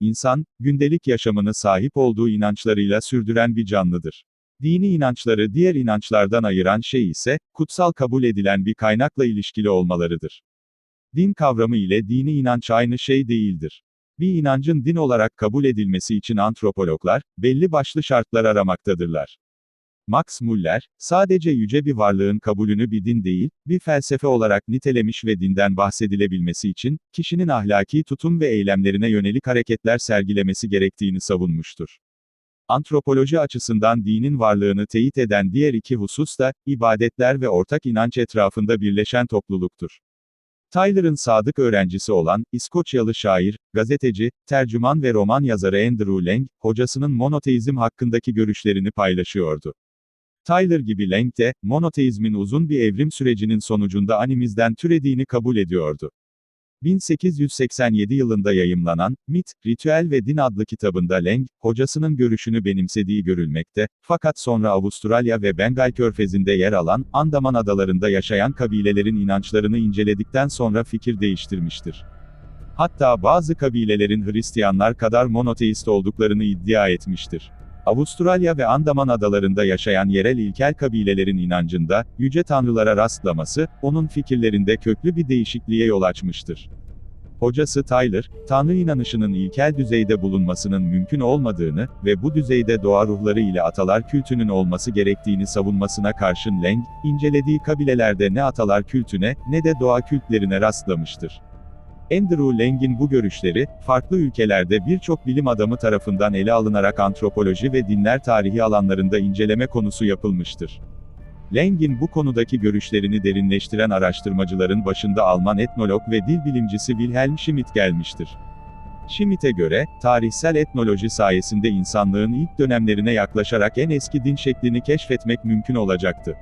İnsan, gündelik yaşamını sahip olduğu inançlarıyla sürdüren bir canlıdır. Dini inançları diğer inançlardan ayıran şey ise, kutsal kabul edilen bir kaynakla ilişkili olmalarıdır. Din kavramı ile dini inanç aynı şey değildir. Bir inancın din olarak kabul edilmesi için antropologlar, belli başlı şartlar aramaktadırlar. Max Muller, sadece yüce bir varlığın kabulünü bir din değil, bir felsefe olarak nitelemiş ve dinden bahsedilebilmesi için, kişinin ahlaki tutum ve eylemlerine yönelik hareketler sergilemesi gerektiğini savunmuştur. Antropoloji açısından dinin varlığını teyit eden diğer iki husus da, ibadetler ve ortak inanç etrafında birleşen topluluktur. Tyler'ın sadık öğrencisi olan, İskoçyalı şair, gazeteci, tercüman ve roman yazarı Andrew Lang, hocasının monoteizm hakkındaki görüşlerini paylaşıyordu. Tyler gibi Lang de, monoteizmin uzun bir evrim sürecinin sonucunda animizden türediğini kabul ediyordu. 1887 yılında yayımlanan, Mit, Ritüel ve Din adlı kitabında Lang, hocasının görüşünü benimsediği görülmekte, fakat sonra Avustralya ve Bengal körfezinde yer alan, Andaman adalarında yaşayan kabilelerin inançlarını inceledikten sonra fikir değiştirmiştir. Hatta bazı kabilelerin Hristiyanlar kadar monoteist olduklarını iddia etmiştir. Avustralya ve Andaman adalarında yaşayan yerel ilkel kabilelerin inancında, yüce tanrılara rastlaması, onun fikirlerinde köklü bir değişikliğe yol açmıştır. Hocası Tyler, Tanrı inanışının ilkel düzeyde bulunmasının mümkün olmadığını ve bu düzeyde doğa ruhları ile atalar kültünün olması gerektiğini savunmasına karşın Lang, incelediği kabilelerde ne atalar kültüne, ne de doğa kültlerine rastlamıştır. Andrew Lang'in bu görüşleri, farklı ülkelerde birçok bilim adamı tarafından ele alınarak antropoloji ve dinler tarihi alanlarında inceleme konusu yapılmıştır. Lang'in bu konudaki görüşlerini derinleştiren araştırmacıların başında Alman etnolog ve dil bilimcisi Wilhelm Schmidt gelmiştir. Schmidt'e göre, tarihsel etnoloji sayesinde insanlığın ilk dönemlerine yaklaşarak en eski din şeklini keşfetmek mümkün olacaktı.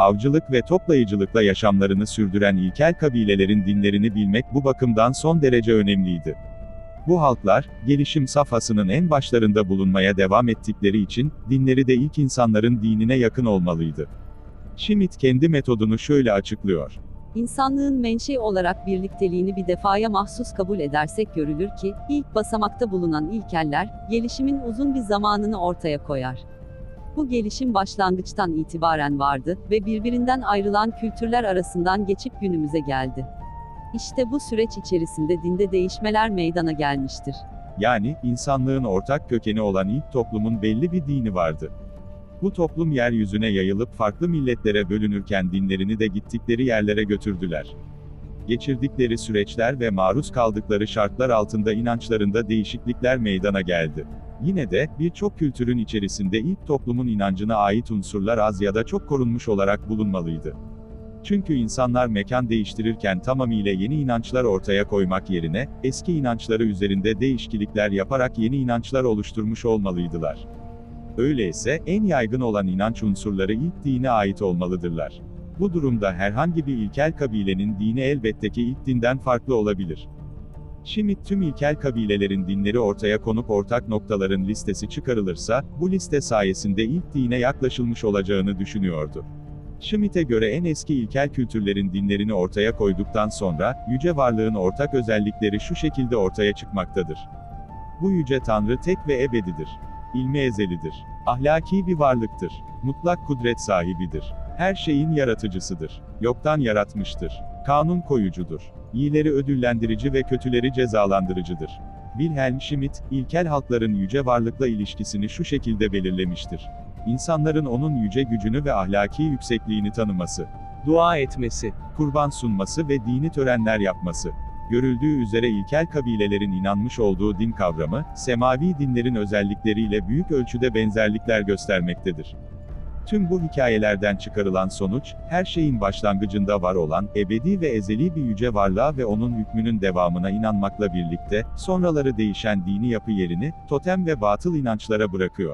Avcılık ve toplayıcılıkla yaşamlarını sürdüren ilkel kabilelerin dinlerini bilmek bu bakımdan son derece önemliydi. Bu halklar, gelişim safhasının en başlarında bulunmaya devam ettikleri için, dinleri de ilk insanların dinine yakın olmalıydı. Schmidt kendi metodunu şöyle açıklıyor. İnsanlığın menşei olarak birlikteliğini bir defaya mahsus kabul edersek görülür ki, ilk basamakta bulunan ilkeller, gelişimin uzun bir zamanını ortaya koyar. Bu gelişim başlangıçtan itibaren vardı ve birbirinden ayrılan kültürler arasından geçip günümüze geldi. İşte bu süreç içerisinde dinde değişmeler meydana gelmiştir. Yani, insanlığın ortak kökeni olan ilk toplumun belli bir dini vardı. Bu toplum yeryüzüne yayılıp farklı milletlere bölünürken dinlerini de gittikleri yerlere götürdüler. Geçirdikleri süreçler ve maruz kaldıkları şartlar altında inançlarında değişiklikler meydana geldi. Yine de, birçok kültürün içerisinde ilk toplumun inancına ait unsurlar az ya da çok korunmuş olarak bulunmalıydı. Çünkü insanlar mekan değiştirirken tamamıyla yeni inançlar ortaya koymak yerine, eski inançları üzerinde değişiklikler yaparak yeni inançlar oluşturmuş olmalıydılar. Öyleyse, en yaygın olan inanç unsurları ilk dine ait olmalıdırlar. Bu durumda herhangi bir ilkel kabilenin dini elbette ki ilk dinden farklı olabilir. Schmidt tüm ilkel kabilelerin dinleri ortaya konup ortak noktaların listesi çıkarılırsa, bu liste sayesinde ilk dine yaklaşılmış olacağını düşünüyordu. Schmidt'e göre en eski ilkel kültürlerin dinlerini ortaya koyduktan sonra, yüce varlığın ortak özellikleri şu şekilde ortaya çıkmaktadır. Bu yüce tanrı tek ve ebedidir. İlmi ezelidir. Ahlaki bir varlıktır. Mutlak kudret sahibidir. Her şeyin yaratıcısıdır. Yoktan yaratmıştır. Kanun koyucudur. İyileri ödüllendirici ve kötüleri cezalandırıcıdır. Wilhelm Schmidt, ilkel halkların yüce varlıkla ilişkisini şu şekilde belirlemiştir. İnsanların onun yüce gücünü ve ahlaki yüksekliğini tanıması, Dua etmesi. kurban sunması ve dini törenler yapması. Görüldüğü üzere ilkel kabilelerin inanmış olduğu din kavramı, semavi dinlerin özellikleriyle büyük ölçüde benzerlikler göstermektedir. Tüm bu hikayelerden çıkarılan sonuç, her şeyin başlangıcında var olan, ebedi ve ezeli bir yüce varlığa ve onun hükmünün devamına inanmakla birlikte, sonraları değişen dini yapı yerini, totem ve batıl inançlara bırakıyor.